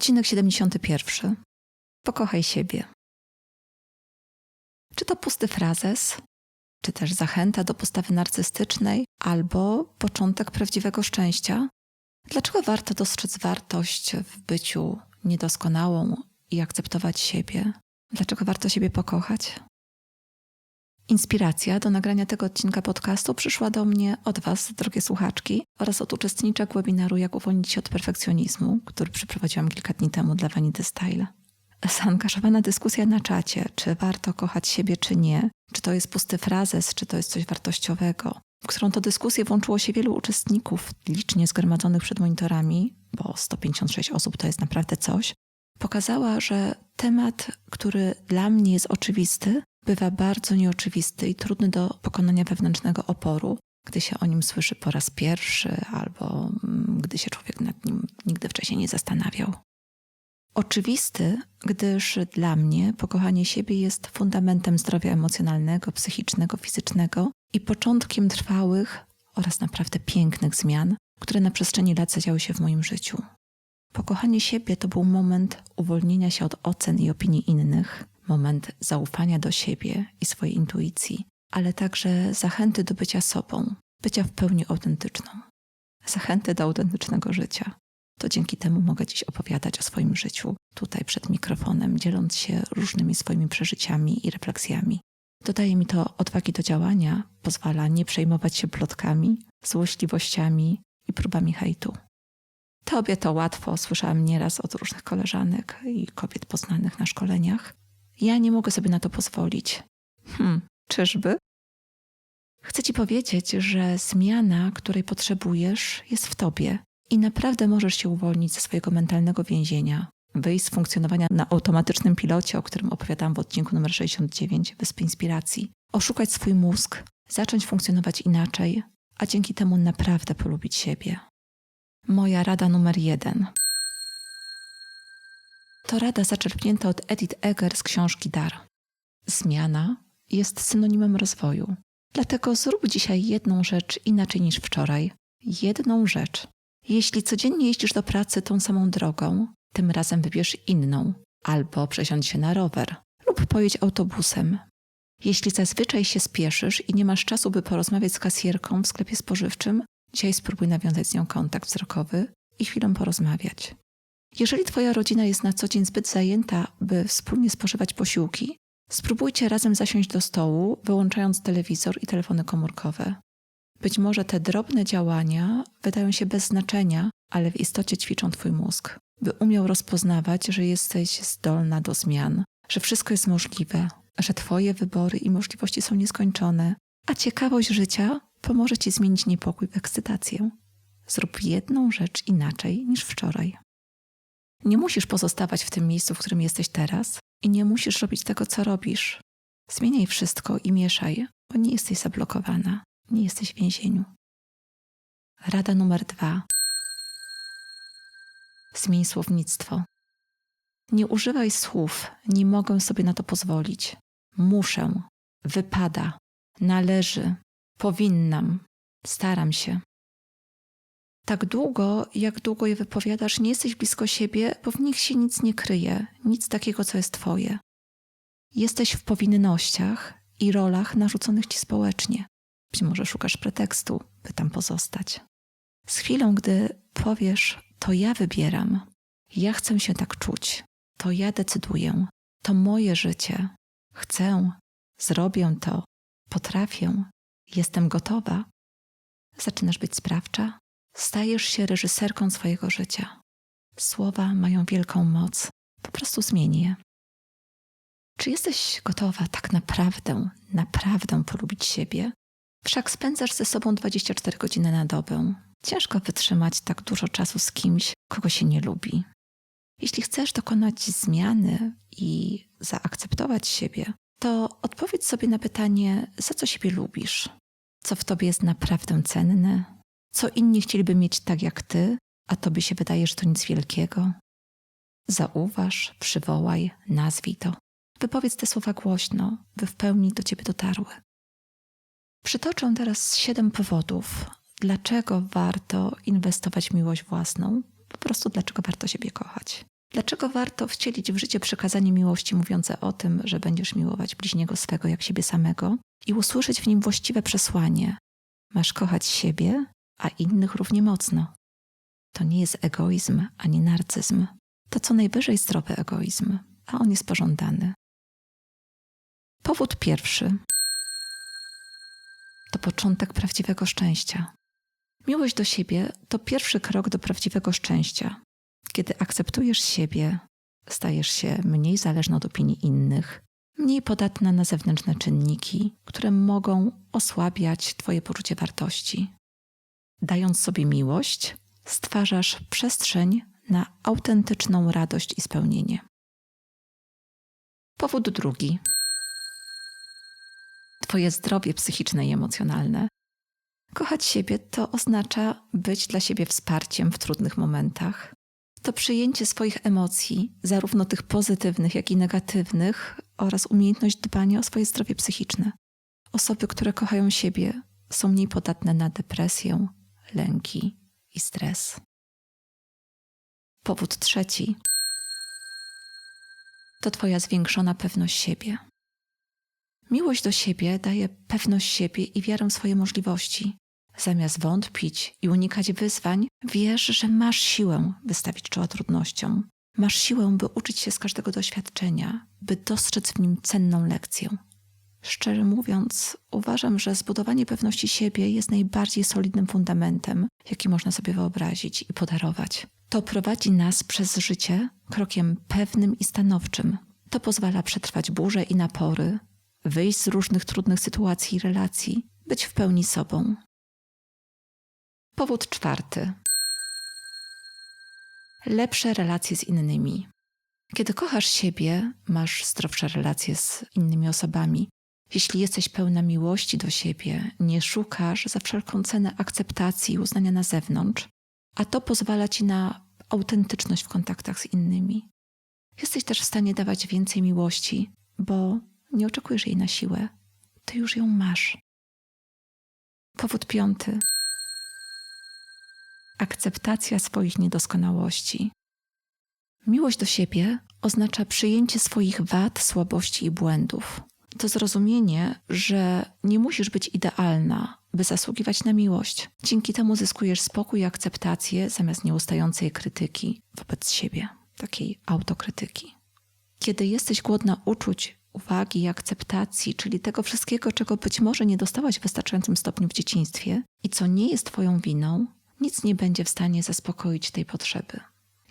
Odcinek 71. Pokochaj siebie. Czy to pusty frazes, czy też zachęta do postawy narcystycznej, albo początek prawdziwego szczęścia? Dlaczego warto dostrzec wartość w byciu niedoskonałą i akceptować siebie? Dlaczego warto siebie pokochać? Inspiracja do nagrania tego odcinka podcastu przyszła do mnie od Was, drogie słuchaczki, oraz od uczestniczek webinaru Jak uwolnić się od perfekcjonizmu, który przeprowadziłam kilka dni temu dla Vanity Style. Zaangażowana dyskusja na czacie, czy warto kochać siebie, czy nie, czy to jest pusty frazes, czy to jest coś wartościowego, w którą to dyskusję włączyło się wielu uczestników, licznie zgromadzonych przed monitorami, bo 156 osób to jest naprawdę coś, pokazała, że temat, który dla mnie jest oczywisty, bywa bardzo nieoczywisty i trudny do pokonania wewnętrznego oporu, gdy się o nim słyszy po raz pierwszy albo mm, gdy się człowiek nad nim nigdy wcześniej nie zastanawiał. Oczywisty, gdyż dla mnie pokochanie siebie jest fundamentem zdrowia emocjonalnego, psychicznego, fizycznego i początkiem trwałych oraz naprawdę pięknych zmian, które na przestrzeni lat zadziały się w moim życiu. Pokochanie siebie to był moment uwolnienia się od ocen i opinii innych, moment zaufania do siebie i swojej intuicji, ale także zachęty do bycia sobą, bycia w pełni autentyczną. Zachęty do autentycznego życia. To dzięki temu mogę dziś opowiadać o swoim życiu tutaj przed mikrofonem, dzieląc się różnymi swoimi przeżyciami i refleksjami. Dodaje mi to odwagi do działania, pozwala nie przejmować się plotkami, złośliwościami i próbami hejtu. Tobie to łatwo, słyszałam nieraz od różnych koleżanek i kobiet poznanych na szkoleniach. Ja nie mogę sobie na to pozwolić. Hmm, czyżby? Chcę ci powiedzieć, że zmiana, której potrzebujesz, jest w tobie i naprawdę możesz się uwolnić ze swojego mentalnego więzienia, wyjść z funkcjonowania na automatycznym pilocie, o którym opowiadałam w odcinku numer 69 Wyspy Inspiracji, oszukać swój mózg, zacząć funkcjonować inaczej, a dzięki temu naprawdę polubić siebie. Moja rada numer jeden. To rada zaczerpnięta od Edith Eger z książki Dar. Zmiana jest synonimem rozwoju. Dlatego zrób dzisiaj jedną rzecz inaczej niż wczoraj. Jedną rzecz. Jeśli codziennie jeździsz do pracy tą samą drogą, tym razem wybierz inną, albo przesiądź się na rower, lub pojedź autobusem. Jeśli zazwyczaj się spieszysz i nie masz czasu, by porozmawiać z kasjerką w sklepie spożywczym, dzisiaj spróbuj nawiązać z nią kontakt wzrokowy i chwilę porozmawiać. Jeżeli Twoja rodzina jest na co dzień zbyt zajęta, by wspólnie spożywać posiłki, spróbujcie razem zasiąść do stołu, wyłączając telewizor i telefony komórkowe. Być może te drobne działania wydają się bez znaczenia, ale w istocie ćwiczą Twój mózg, by umiał rozpoznawać, że jesteś zdolna do zmian, że wszystko jest możliwe, że Twoje wybory i możliwości są nieskończone, a ciekawość życia pomoże Ci zmienić niepokój w ekscytację. Zrób jedną rzecz inaczej niż wczoraj. Nie musisz pozostawać w tym miejscu, w którym jesteś teraz i nie musisz robić tego, co robisz. Zmieniaj wszystko i mieszaj, bo nie jesteś zablokowana, nie jesteś w więzieniu. Rada numer dwa. Zmień słownictwo. Nie używaj słów, nie mogę sobie na to pozwolić. Muszę, wypada, należy, powinnam, staram się. Tak długo, jak długo je wypowiadasz, nie jesteś blisko siebie, bo w nich się nic nie kryje, nic takiego, co jest Twoje. Jesteś w powinnościach i rolach narzuconych Ci społecznie. Być może szukasz pretekstu, by tam pozostać. Z chwilą, gdy powiesz, to ja wybieram, ja chcę się tak czuć, to ja decyduję, to moje życie, chcę, zrobię to, potrafię, jestem gotowa, zaczynasz być sprawcza, Stajesz się reżyserką swojego życia. Słowa mają wielką moc. Po prostu zmień je. Czy jesteś gotowa tak naprawdę, naprawdę polubić siebie? Wszak spędzasz ze sobą 24 godziny na dobę. Ciężko wytrzymać tak dużo czasu z kimś, kogo się nie lubi. Jeśli chcesz dokonać zmiany i zaakceptować siebie, to odpowiedz sobie na pytanie, za co siebie lubisz, co w tobie jest naprawdę cenne, co inni chcieliby mieć tak jak ty, a tobie się wydaje, że to nic wielkiego? Zauważ, przywołaj, nazwij to. Wypowiedz te słowa głośno, by w pełni do ciebie dotarły. Przytoczę teraz siedem powodów, dlaczego warto inwestować w miłość własną, po prostu dlaczego warto siebie kochać. Dlaczego warto wcielić w życie przekazanie miłości mówiące o tym, że będziesz miłować bliźniego swego jak siebie samego i usłyszeć w nim właściwe przesłanie? Masz kochać siebie, a innych równie mocno. To nie jest egoizm ani narcyzm. To co najwyżej zdrowy egoizm, a on jest pożądany. Powód pierwszy to początek prawdziwego szczęścia. Miłość do siebie to pierwszy krok do prawdziwego szczęścia. Kiedy akceptujesz siebie, stajesz się mniej zależna od opinii innych, mniej podatna na zewnętrzne czynniki, które mogą osłabiać Twoje poczucie wartości. Dając sobie miłość, stwarzasz przestrzeń na autentyczną radość i spełnienie. Powód drugi. Twoje zdrowie psychiczne i emocjonalne. Kochać siebie to oznacza być dla siebie wsparciem w trudnych momentach. To przyjęcie swoich emocji, zarówno tych pozytywnych, jak i negatywnych, oraz umiejętność dbania o swoje zdrowie psychiczne. Osoby, które kochają siebie, są mniej podatne na depresję, lęki i stres. Powód trzeci to Twoja zwiększona pewność siebie. Miłość do siebie daje pewność siebie i wiarę w swoje możliwości. Zamiast wątpić i unikać wyzwań, wiesz, że masz siłę wystawić czoła trudnościom. Masz siłę, by uczyć się z każdego doświadczenia, by dostrzec w nim cenną lekcję. Szczerze mówiąc, uważam, że zbudowanie pewności siebie jest najbardziej solidnym fundamentem, jaki można sobie wyobrazić i podarować. To prowadzi nas przez życie krokiem pewnym i stanowczym. To pozwala przetrwać burze i napory, wyjść z różnych trudnych sytuacji i relacji, być w pełni sobą. Powód czwarty. Lepsze relacje z innymi. Kiedy kochasz siebie, masz zdrowsze relacje z innymi osobami. Jeśli jesteś pełna miłości do siebie, nie szukasz za wszelką cenę akceptacji i uznania na zewnątrz, a to pozwala ci na autentyczność w kontaktach z innymi. Jesteś też w stanie dawać więcej miłości, bo nie oczekujesz jej na siłę, ty już ją masz. Powód piąty. Akceptacja swoich niedoskonałości. Miłość do siebie oznacza przyjęcie swoich wad, słabości i błędów. To zrozumienie, że nie musisz być idealna, by zasługiwać na miłość. Dzięki temu zyskujesz spokój i akceptację zamiast nieustającej krytyki wobec siebie, takiej autokrytyki. Kiedy jesteś głodna uczuć, uwagi i akceptacji, czyli tego wszystkiego, czego być może nie dostałaś w wystarczającym stopniu w dzieciństwie i co nie jest Twoją winą, nic nie będzie w stanie zaspokoić tej potrzeby.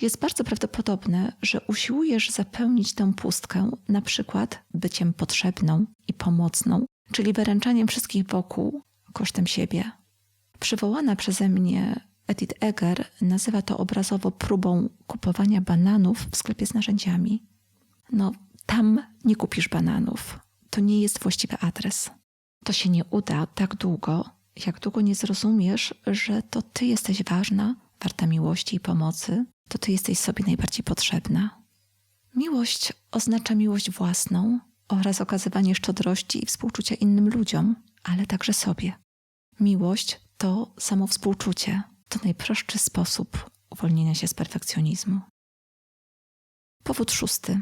Jest bardzo prawdopodobne, że usiłujesz zapełnić tę pustkę na przykład byciem potrzebną i pomocną, czyli wyręczaniem wszystkich wokół kosztem siebie. Przywołana przeze mnie Edith Eger nazywa to obrazowo próbą kupowania bananów w sklepie z narzędziami. No, tam nie kupisz bananów. To nie jest właściwy adres. To się nie uda tak długo, jak długo nie zrozumiesz, że to ty jesteś ważna, warta miłości i pomocy, to ty jesteś sobie najbardziej potrzebna. Miłość oznacza miłość własną oraz okazywanie szczodrości i współczucia innym ludziom, ale także sobie. Miłość to samo współczucie, to najprostszy sposób uwolnienia się z perfekcjonizmu. Powód szósty.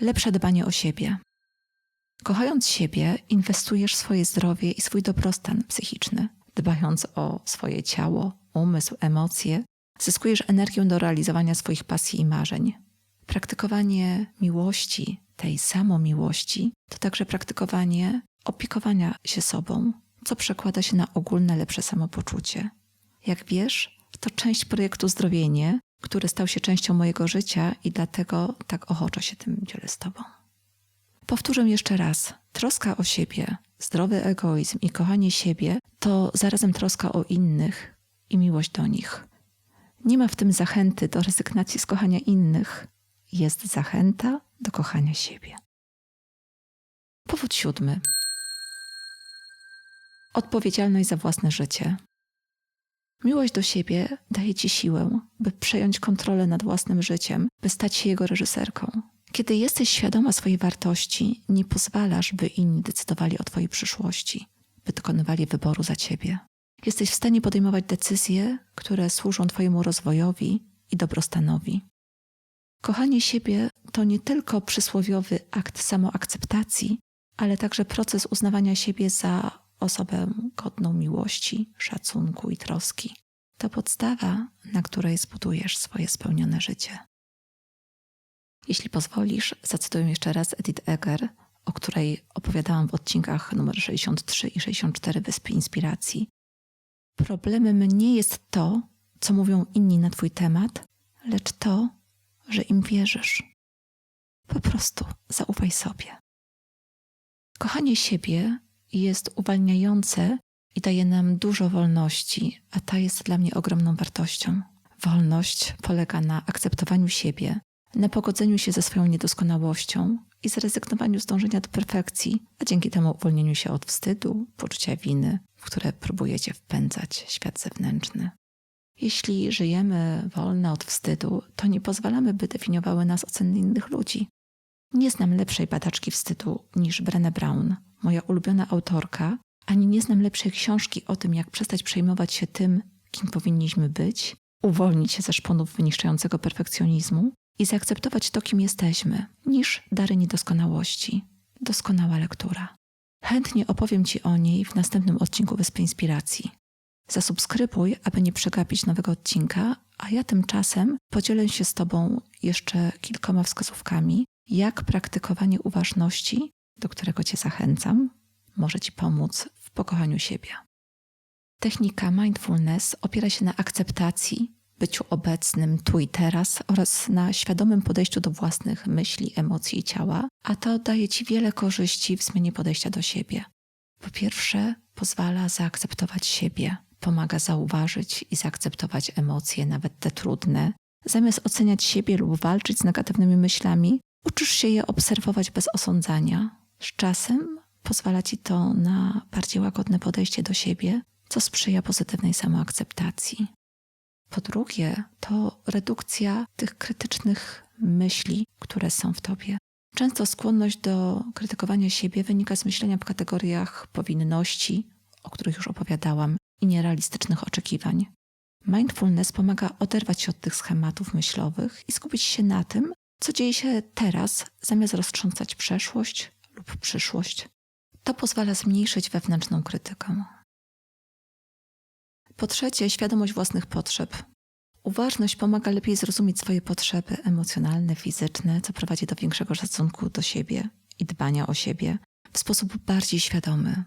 Lepsze dbanie o siebie. Kochając siebie, inwestujesz swoje zdrowie i swój dobrostan psychiczny. Dbając o swoje ciało, umysł, emocje, zyskujesz energię do realizowania swoich pasji i marzeń. Praktykowanie miłości, tej samomiłości, to także praktykowanie opiekowania się sobą, co przekłada się na ogólne lepsze samopoczucie. Jak wiesz, to część projektu Zdrowienie, który stał się częścią mojego życia i dlatego tak ochoczo się tym dzielę z Tobą. Powtórzę jeszcze raz. Troska o siebie, zdrowy egoizm i kochanie siebie to zarazem troska o innych i miłość do nich. Nie ma w tym zachęty do rezygnacji z kochania innych. Jest zachęta do kochania siebie. Powód siódmy. Odpowiedzialność za własne życie. Miłość do siebie daje ci siłę, by przejąć kontrolę nad własnym życiem, by stać się jego reżyserką. Kiedy jesteś świadoma swojej wartości, nie pozwalasz, by inni decydowali o Twojej przyszłości, by dokonywali wyboru za Ciebie. Jesteś w stanie podejmować decyzje, które służą Twojemu rozwojowi i dobrostanowi. Kochanie siebie to nie tylko przysłowiowy akt samoakceptacji, ale także proces uznawania siebie za osobę godną miłości, szacunku i troski. To podstawa, na której zbudujesz swoje spełnione życie. Jeśli pozwolisz, zacytuję jeszcze raz Edith Eger, o której opowiadałam w odcinkach numer 63 i 64 Wyspy Inspiracji. Problemem nie jest to, co mówią inni na Twój temat, lecz to, że im wierzysz. Po prostu zaufaj sobie. Kochanie siebie jest uwalniające i daje nam dużo wolności, a ta jest dla mnie ogromną wartością. Wolność polega na akceptowaniu siebie, na pogodzeniu się ze swoją niedoskonałością i zrezygnowaniu z dążenia do perfekcji, a dzięki temu uwolnieniu się od wstydu, poczucia winy, w które próbujecie wpędzać świat zewnętrzny. Jeśli żyjemy wolne od wstydu, to nie pozwalamy, by definiowały nas oceny innych ludzi. Nie znam lepszej badaczki wstydu niż Brené Brown, moja ulubiona autorka, ani nie znam lepszej książki o tym, jak przestać przejmować się tym, kim powinniśmy być, uwolnić się ze szponów wyniszczającego perfekcjonizmu i zaakceptować to, kim jesteśmy, niż dary niedoskonałości. Doskonała lektura. Chętnie opowiem Ci o niej w następnym odcinku Wyspy Inspiracji. Zasubskrybuj, aby nie przegapić nowego odcinka, a ja tymczasem podzielę się z Tobą jeszcze kilkoma wskazówkami, jak praktykowanie uważności, do którego Cię zachęcam, może Ci pomóc w pokochaniu siebie. Technika mindfulness opiera się na akceptacji, byciu obecnym tu i teraz oraz na świadomym podejściu do własnych myśli, emocji i ciała, a to daje Ci wiele korzyści w zmianie podejścia do siebie. Po pierwsze, pozwala zaakceptować siebie, pomaga zauważyć i zaakceptować emocje, nawet te trudne. Zamiast oceniać siebie lub walczyć z negatywnymi myślami, uczysz się je obserwować bez osądzania. Z czasem pozwala ci to na bardziej łagodne podejście do siebie, co sprzyja pozytywnej samoakceptacji. Po drugie, to redukcja tych krytycznych myśli, które są w tobie. Często skłonność do krytykowania siebie wynika z myślenia w kategoriach powinności, o których już opowiadałam, i nierealistycznych oczekiwań. Mindfulness pomaga oderwać się od tych schematów myślowych i skupić się na tym, co dzieje się teraz, zamiast roztrząsać przeszłość lub przyszłość. To pozwala zmniejszyć wewnętrzną krytykę. Po trzecie, świadomość własnych potrzeb. Uważność pomaga lepiej zrozumieć swoje potrzeby emocjonalne, fizyczne, co prowadzi do większego szacunku do siebie i dbania o siebie w sposób bardziej świadomy.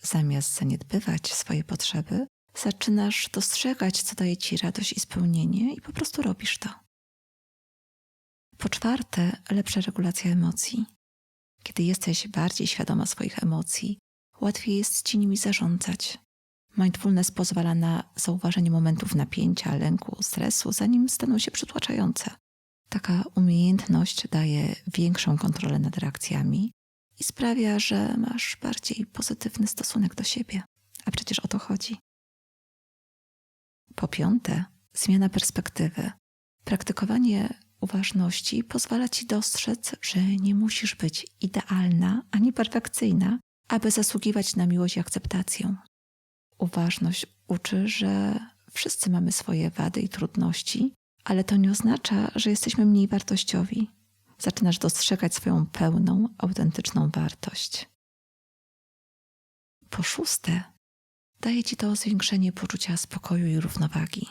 Zamiast zaniedbywać swoje potrzeby, zaczynasz dostrzegać, co daje ci radość i spełnienie, i po prostu robisz to. Po czwarte, lepsza regulacja emocji. Kiedy jesteś bardziej świadoma swoich emocji, łatwiej jest ci nimi zarządzać. Mindfulness pozwala na zauważenie momentów napięcia, lęku, stresu, zanim staną się przytłaczające. Taka umiejętność daje większą kontrolę nad reakcjami i sprawia, że masz bardziej pozytywny stosunek do siebie. A przecież o to chodzi. Po piąte, zmiana perspektywy. Praktykowanie uważności pozwala ci dostrzec, że nie musisz być idealna ani perfekcyjna, aby zasługiwać na miłość i akceptację. Uważność uczy, że wszyscy mamy swoje wady i trudności, ale to nie oznacza, że jesteśmy mniej wartościowi. Zaczynasz dostrzegać swoją pełną, autentyczną wartość. Po szóste, daje ci to zwiększenie poczucia spokoju i równowagi.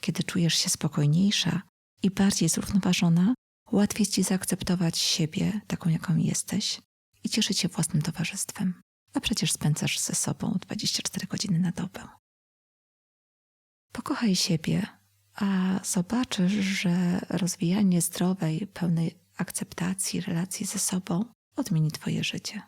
Kiedy czujesz się spokojniejsza i bardziej zrównoważona, łatwiej ci zaakceptować siebie taką, jaką jesteś i cieszyć się własnym towarzystwem a przecież spędzasz ze sobą 24 godziny na dobę. Pokochaj siebie, a zobaczysz, że rozwijanie zdrowej, pełnej akceptacji relacji ze sobą odmieni Twoje życie.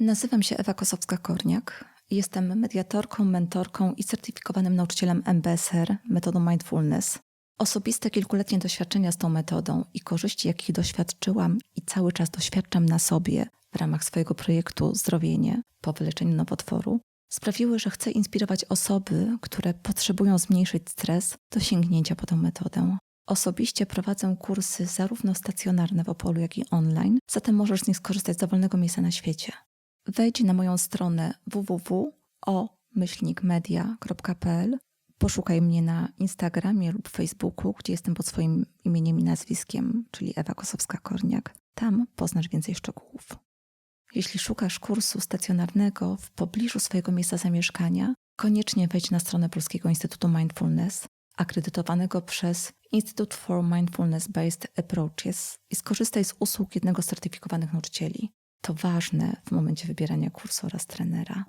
Nazywam się Ewa Kosowska-Korniak. Jestem mediatorką, mentorką i certyfikowanym nauczycielem MBSR metodą Mindfulness, Osobiste kilkuletnie doświadczenia z tą metodą i korzyści, jakich doświadczyłam i cały czas doświadczam na sobie w ramach swojego projektu Zdrowienie po wyleczeniu nowotworu, sprawiły, że chcę inspirować osoby, które potrzebują zmniejszyć stres do sięgnięcia po tę metodę. Osobiście prowadzę kursy zarówno stacjonarne w Opolu, jak i online, zatem możesz z nich skorzystać z dowolnego miejsca na świecie. Wejdź na moją stronę www.o media.pl. Poszukaj mnie na Instagramie lub Facebooku, gdzie jestem pod swoim imieniem i nazwiskiem, czyli Ewa Kosowska-Korniak. Tam poznasz więcej szczegółów. Jeśli szukasz kursu stacjonarnego w pobliżu swojego miejsca zamieszkania, koniecznie wejdź na stronę Polskiego Instytutu Mindfulness, akredytowanego przez Institute for Mindfulness Based Approaches i skorzystaj z usług jednego z certyfikowanych nauczycieli. To ważne w momencie wybierania kursu oraz trenera.